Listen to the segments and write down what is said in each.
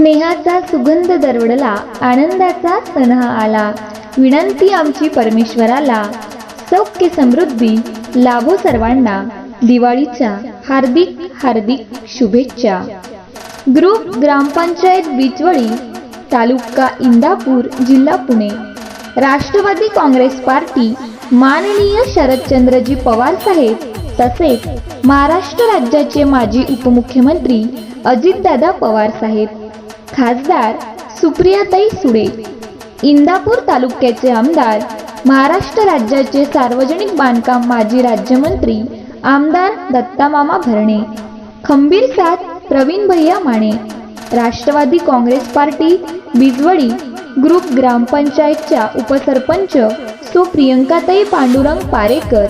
स्नेहाचा सुगंध दरवडला आनंदाचा सण आला. विनंती आमची परमेश्वराला. सौख्य समृद्धी लाभो सर्वांना. दिवाळीच्या हार्दिक हार्दिक शुभेच्छा. ग्रुप ग्रामपंचायत बिचवळी तालुका इंदापूर जिल्हा पुणे. राष्ट्रवादी काँग्रेस पार्टी माननीय शरदचंद्रजी पवार साहेब तसेच महाराष्ट्र राज्याचे माजी उपमुख्यमंत्री अजितदादा पवार साहेब. खासदार सुप्रियाताई सुळे इंदापूर तालुक्याचे आमदार महाराष्ट्र राज्याचे सार्वजनिक बांधकाम माजी राज्यमंत्री आमदार दत्तामामा भरणे खंबीर साथ प्रवीण भैया Mane Rashtrawadi Congress party Bijwadi group ग्रामपंचायतच्या उपसरपंच सो. प्रियंकाताई पांडुरंग पारेकर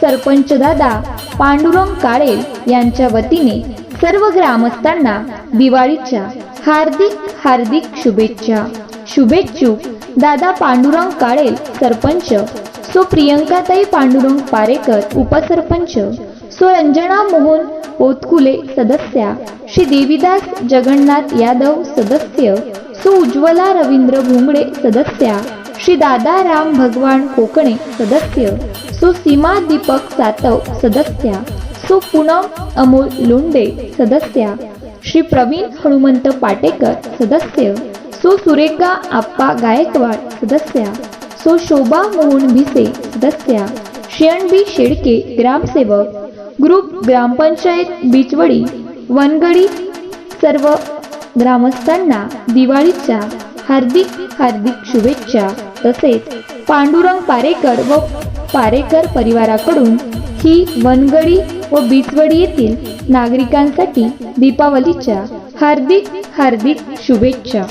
सरपंच दादा पांडुरंग काळे यांच्या वतीने सर्व ग्रामस्थांना दिवाळीच्या हार्दिक हार्दिक शुभेच्छा. शुभेच्छुक दादा पांडुरंग काळे सरपंच. सो प्रियंकाताई पांडुरंग पारेकर उपसरपंच. सो रंजना मोहन पोतकुले सदस्या. श्री देवीदास जगन्नाथ यादव सदस्य. सो उज्ज्वला रवींद्र भोंगडे सदस्या. श्री दादा राम भगवान कोकणे सदस्य. सो सीमा दीपक सातव सदस्या. सो पूनम अमोल लोंडे सदस्या. श्री प्रवीण हनुमंत पाटेकर सदस्य सो सुरेखा आप्पा गायकवाड सदस्या सो शोभा मोहन भिसे सदस्या श्रेयणबी शेडके ग्रामसेवक ग्रुप ग्रामपंचायत बिचवडी वनगडी सर्व ग्रामस्थांना दिवाळीच्या हार्दिक हार्दिक शुभेच्छा. तसेच पांडुरंग पारेकर व पारेकर परिवाराकडून ही वनगडी व बिचवडी येथील नागरिकांसाठी दीपावलीच्या हार्दिक हार्दिक शुभेच्छा.